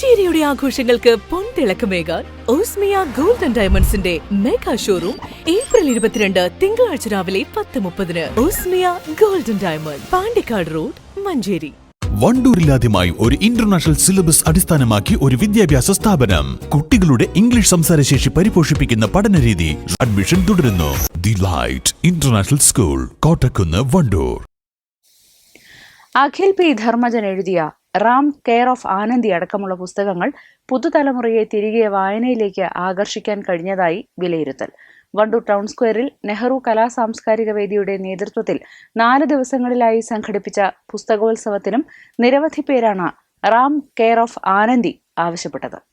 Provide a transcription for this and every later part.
മഞ്ചേരിയുടെ ആഘോഷങ്ങൾക്ക് പൊൻതിളക്കമേകാൻ ഓസ്മിയ gold and ഡയമണ്ട്സിന്റെ മെഗാ ഷോറൂം ഏപ്രിൽ ഇരുപത്തിരണ്ട് തിങ്കളാഴ്ച രാവിലെ പത്ത് മുപ്പതിന്. Osmiya gold and diamond Pandikkad road Manjeri. വണ്ടൂരിലാദ്യമായി ഒരു ഇന്റർനാഷണൽ സിലബസ് അടിസ്ഥാനമാക്കി ഒരു വിദ്യാഭ്യാസ സ്ഥാപനം. കുട്ടികളുടെ ഇംഗ്ലീഷ് സംസാരശേഷി പരിപോഷിപ്പിക്കുന്ന പഠനരീതി അഡ്മിഷൻ തുടരുന്നു. The light international school Kottakkunnu Wandoor. Akhil P Dharmajan എഴുതിയ റാം കെയർ ഓഫ് ആനന്ദി അടക്കമുള്ള പുസ്തകങ്ങൾ പുതുതലമുറയെ തിരികെ വായനയിലേക്ക് ആകർഷിക്കാൻ കഴിഞ്ഞതായി വിലയിരുത്തൽ. വണ്ടൂർ ടൗൺ സ്ക്വയറിൽ നെഹ്റു കലാ സാംസ്കാരിക വേദിയുടെ നേതൃത്വത്തിൽ നാല് ദിവസങ്ങളിലായി സംഘടിപ്പിച്ച പുസ്തകോത്സവത്തിനും നിരവധി പേരാണ് റാം കെയർ ഓഫ് ആനന്ദി ആവശ്യപ്പെട്ടത്.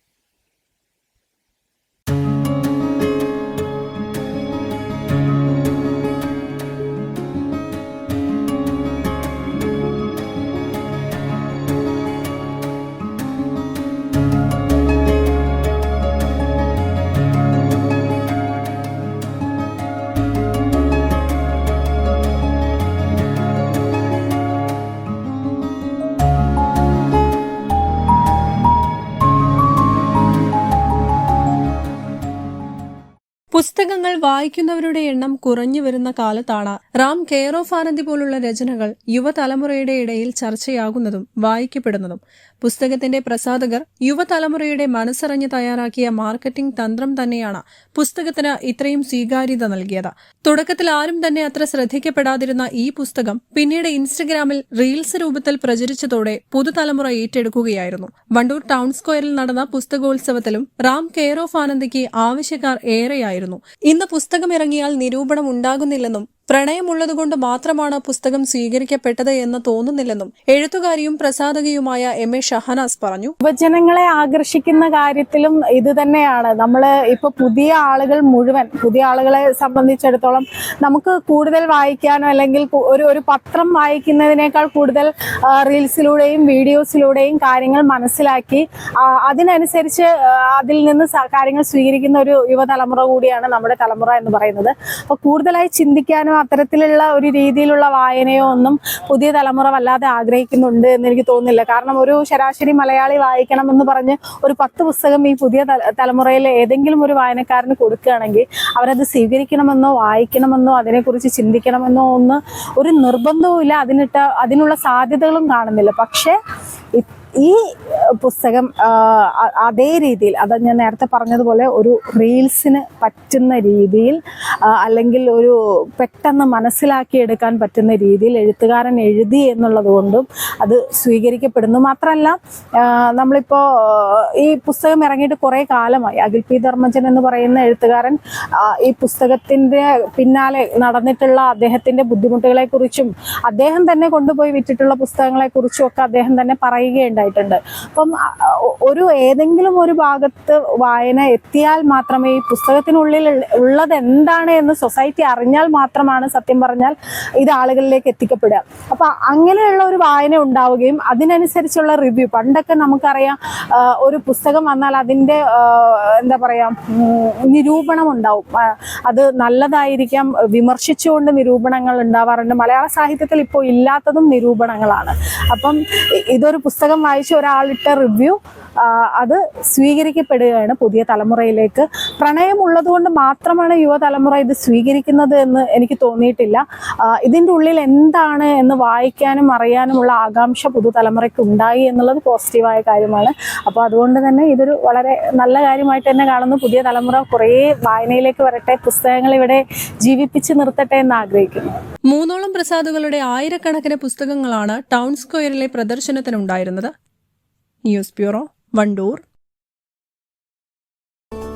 പുസ്തകങ്ങൾ വായിക്കുന്നവരുടെ എണ്ണം കുറഞ്ഞു വരുന്ന കാലത്താണ് റാം കെയർ ഓഫ് ആനന്ദി പോലുള്ള രചനകൾ യുവതലമുറയുടെ ഇടയിൽ ചർച്ചയാകുന്നതും വായിക്കപ്പെടുന്നതും. പുസ്തകത്തിന്റെ പ്രസാധകർ യുവതലമുറയുടെ മനസ്സറിഞ്ഞ് തയ്യാറാക്കിയ മാർക്കറ്റിംഗ് തന്ത്രം തന്നെയാണ് പുസ്തകത്തിന് ഇത്രയും സ്വീകാര്യത നൽകിയത്. തുടക്കത്തിൽ ആരും തന്നെ അത്ര ശ്രദ്ധിക്കപ്പെടാതിരുന്ന ഈ പുസ്തകം പിന്നീട് ഇൻസ്റ്റഗ്രാമിൽ റീൽസ് രൂപത്തിൽ പ്രചരിച്ചതോടെ പുതുതലമുറ ഏറ്റെടുക്കുകയായിരുന്നു. വണ്ടൂർ ടൗൺ സ്ക്വയറിൽ നടന്ന പുസ്തകോത്സവത്തിലും റാം കെയർ ഓഫ് ആനന്ദിക്ക് ആവശ്യക്കാർ ഏറെയായിരുന്നു. ഇന്ന് പുസ്തകം ഇറങ്ങിയാൽ നിരൂപണം ഉണ്ടാകുന്നില്ലെന്നും പ്രണയമുള്ളതുകൊണ്ട് മാത്രമാണ് പുസ്തകം സ്വീകരിക്കപ്പെട്ടത് എന്ന് തോന്നുന്നില്ലെന്നും എഴുത്തുകാരിയും പ്രസാധകയുമായ എം എ ഷഹനാസ് പറഞ്ഞു. യുവജനങ്ങളെ ആകർഷിക്കുന്ന കാര്യത്തിലും ഇത് തന്നെയാണ്. നമ്മൾ ഇപ്പൊ പുതിയ ആളുകൾ മുഴുവൻ പുതിയ ആളുകളെ സംബന്ധിച്ചിടത്തോളം നമുക്ക് കൂടുതൽ വായിക്കാനോ അല്ലെങ്കിൽ ഒരു ഒരു പത്രം വായിക്കുന്നതിനേക്കാൾ കൂടുതൽ റീൽസിലൂടെയും വീഡിയോസിലൂടെയും കാര്യങ്ങൾ മനസ്സിലാക്കി അതിനനുസരിച്ച് അതിൽ നിന്ന് കാര്യങ്ങൾ സ്വീകരിക്കുന്ന ഒരു യുവതലമുറ കൂടിയാണ് നമ്മുടെ തലമുറ എന്ന് പറയുന്നത്. അപ്പോൾ കൂടുതലായി ചിന്തിക്കാനോ അത്തരത്തിലുള്ള ഒരു രീതിയിലുള്ള വായനയോ ഒന്നും പുതിയ തലമുറ വല്ലാതെ ആഗ്രഹിക്കുന്നുണ്ട് എന്ന് എനിക്ക് തോന്നുന്നില്ല. കാരണം ഒരു ശരാശരി മലയാളി വായിക്കണം എന്ന് പറഞ്ഞ് ഒരു പത്ത് പുസ്തകം ഈ പുതിയ തലമുറയിൽ ഏതെങ്കിലും ഒരു വായനക്കാരന് കൊടുക്കുകയാണെങ്കിൽ അവരത് സ്വീകരിക്കണമെന്നോ വായിക്കണമെന്നോ അതിനെക്കുറിച്ച് ചിന്തിക്കണമെന്നോ ഒന്ന് ഒരു നിർബന്ധവും ഇല്ല. അതിനിട്ട അതിനുള്ള സാധ്യതകളും കാണുന്നില്ല. പക്ഷേ ഈ പുസ്തകം അതേ രീതിയിൽ അത് ഞാൻ നേരത്തെ പറഞ്ഞതുപോലെ ഒരു റീൽസിന് പറ്റുന്ന രീതിയിൽ അല്ലെങ്കിൽ ഒരു പെട്ടെന്ന് മനസ്സിലാക്കിയെടുക്കാൻ പറ്റുന്ന രീതിയിൽ എഴുത്തുകാരൻ എഴുതി എന്നുള്ളത് കൊണ്ടും അത് സ്വീകരിക്കപ്പെടുന്നു. മാത്രമല്ല നമ്മളിപ്പോൾ ഈ പുസ്തകം ഇറങ്ങിയിട്ട് കുറേ കാലമായി. അഖിൽ പി ധർമ്മജൻ എന്ന് പറയുന്ന എഴുത്തുകാരൻ ഈ പുസ്തകത്തിന്റെ പിന്നാലെ നടന്നിട്ടുള്ള അദ്ദേഹത്തിന്റെ ബുദ്ധിമുട്ടുകളെക്കുറിച്ചും അദ്ദേഹം തന്നെ കൊണ്ടുപോയി വിറ്റിട്ടുള്ള പുസ്തകങ്ങളെക്കുറിച്ചും ഒക്കെ അദ്ദേഹം തന്നെ പറയുകയുണ്ടായിട്ടുണ്ട്. അപ്പം ഒരു ഏതെങ്കിലും ഒരു ഭാഗത്ത് വായന എത്തിയാൽ മാത്രമേ ഈ പുസ്തകത്തിനുള്ളിൽ ഉള്ളത് എന്താണ് എന്ന് സൊസൈറ്റി അറിഞ്ഞാൽ മാത്രമാണ് സത്യം പറഞ്ഞാൽ ഇത് ആളുകളിലേക്ക് എത്തിക്കപ്പെടുക. അപ്പൊ അങ്ങനെയുള്ള ഒരു വായന ഉണ്ടാവുകയും അതിനനുസരിച്ചുള്ള റിവ്യൂ പണ്ടൊക്കെ നമുക്കറിയാം ഒരു പുസ്തകം വന്നാൽ അതിന്റെ എന്താ പറയാ നിരൂപണം ഉണ്ടാവും. അത് നല്ലതായിരിക്കാം വിമർശിച്ചുകൊണ്ട് നിരൂപണങ്ങൾ ഉണ്ടാവാറുണ്ട്. മലയാള സാഹിത്യത്തിൽ ഇപ്പോൾ ഇല്ലാത്തതും നിരൂപണങ്ങളാണ്. അപ്പം ഇതൊരു പുസ്തകം വായിച്ച ഒരാളിട്ട റിവ്യൂ അത് സ്വീകരിക്കപ്പെടുകയാണ് പുതിയ തലമുറയിലേക്ക്. പ്രണയമുള്ളതുകൊണ്ട് മാത്രമാണ് യുവതലമുറ ഇത് സ്വീകരിക്കുന്നത് എന്ന് എനിക്ക് തോന്നിയിട്ടില്ല. ഇതിന്റെ ഉള്ളിൽ എന്താണ് എന്ന് വായിക്കാനും അറിയാനുമുള്ള ആകാംക്ഷ പുതുതലമുറയ്ക്ക് ഉണ്ടായി എന്നുള്ളത് പോസിറ്റീവായ കാര്യമാണ്. അപ്പോൾ അതുകൊണ്ട് തന്നെ ഇതൊരു വളരെ നല്ല കാര്യമായിട്ട് തന്നെ കാണുന്നു. പുതിയ തലമുറ കുറേ വായനയിലേക്ക് വരട്ടെ പുസ്തകങ്ങൾ ഇവിടെ ജീവിപ്പിച്ച് നിർത്തട്ടെ എന്ന് ആഗ്രഹിക്കുന്നു. മൂന്നോളം പ്രസാദുകളുടെ ആയിരക്കണക്കിന് പുസ്തകങ്ങളാണ് ടൗൺ സ്ക്വയറിലെ പ്രദർശനത്തിനുണ്ടായിരുന്നത്. News bureau Wandoor.